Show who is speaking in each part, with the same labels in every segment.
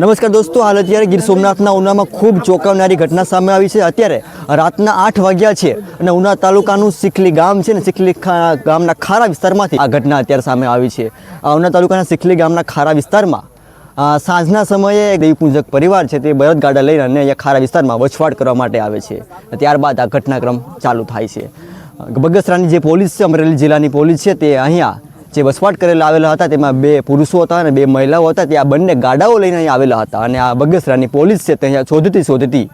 Speaker 1: નમસ્કાર દોસ્તો, હાલ અત્યારે ગીર સોમનાથના ઉનામાં ખૂબ ચોંકાવનારી ઘટના સામે આવી છે. અત્યારે રાતના આઠ વાગ્યા છે અને ઉના તાલુકાનું સિખલી ગામ છે ને સિખલી ગામના ખારા વિસ્તારમાંથી આ ઘટના અત્યારે સામે આવી છે. ઉના તાલુકાના સિખલી ગામના ખારા વિસ્તારમાં સાંજના સમયે એક પરિવાર છે તે બળદગાડા લઈને અને અહીંયા ખારા વિસ્તારમાં વછવાટ કરવા માટે આવે છે. ત્યારબાદ આ ઘટનાક્રમ ચાલુ થાય છે. બગસરાની જે પોલીસ છે, અમરેલી જિલ્લાની પોલીસ છે તે અહીંયા જે વસવાટ કરેલા આવેલા હતા, તેમાં બે પુરુષો હતા અને બે મહિલાઓ હતા. તે આ બંને ગાડાઓ લઈને અહીંયા આવેલા હતા અને આ બગસરાની પોલીસ છે તે અહીંયા શોધતી શોધતી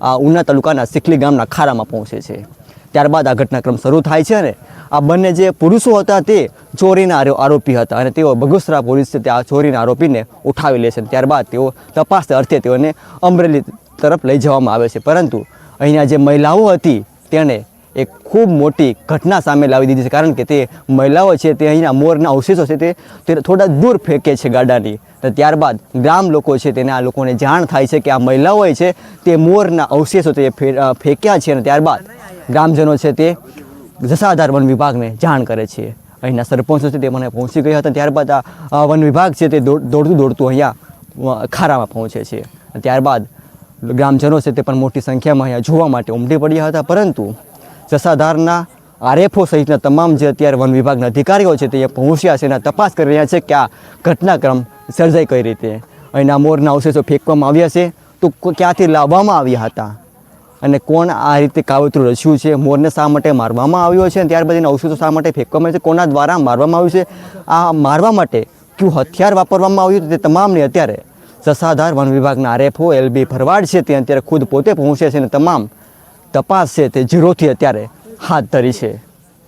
Speaker 1: આ ઉના તાલુકાના સિખલી ગામના ખારામાં પહોંચે છે. ત્યારબાદ આ ઘટનાક્રમ શરૂ થાય છે અને આ બંને જે પુરુષો હતા તે ચોરીના આરોપી હતા અને તેઓ બગસરા પોલીસ છે તે આ ચોરીના આરોપીને ઉઠાવી લે છે. ત્યારબાદ તેઓ તપાસ અર્થે તેઓને અમરેલી તરફ લઈ જવામાં આવે છે. પરંતુ અહીંના જે મહિલાઓ હતી તેણે એક ખૂબ મોટી ઘટના સામે લાવી દીધી છે. કારણ કે તે મહિલાઓ છે, તે અહીંના મોરના અવશેષો છે, તે થોડા દૂર ફેંકે છે ગાડાની. તો ત્યારબાદ ગ્રામ લોકો છે, તેને આ લોકોને જાણ થાય છે કે આ મહિલાઓએ છે, તે મોરના અવશેષો તે ફેંક્યા છે અને ત્યારબાદ ગ્રામજનો છે, તે જસાધાર વન વિભાગને જાણ કરે છે. અહીંના સરપંચો છે, તે મને પહોંચી ગયા હતા. ત્યારબાદ આ વન વિભાગ છે, તે દોડતું દોડતું અહીંયા ખારામાં પહોંચે છે. ત્યારબાદ ગ્રામજનો છે, તે પણ મોટી સંખ્યામાં અહીંયા જોવા માટે ઉમટી પડ્યા હતા. પરંતુ જસાધારના આરએફઓ સહિતના તમામ જે અત્યારે વન વિભાગના અધિકારીઓ છે તે પહોંચ્યા છે અને તપાસ કરી રહ્યા છે કે આ ઘટનાક્રમ સર્જાઈ કઈ રીતે. અહીંના મોરના અવશેષો ફેંકવામાં આવ્યા છે. તો ક્યાંથી લાવવામાં આવ્યા હતા? અને કોણ આ રીતે કાવતરું રચ્યું છે? મોરને શા માટે મારવામાં આવ્યો છે? અને ત્યારબાદ એના અવશેષો શા માટે ફેંકવામાં આવ્યા છે? કોના દ્વારા મારવામાં આવ્યું છે? આ મારવા માટે કયું હથિયાર વાપરવામાં આવ્યું તે તમામને અત્યારે સસાધાર વન વિભાગના આરએફઓ એલબી ભરવાડ છે તે અત્યારે ખુદ પોતે પહોંચ્યા છે અને તમામ તપાસ છે તે ઝીરોથી અત્યારે હાથ ધરી છે.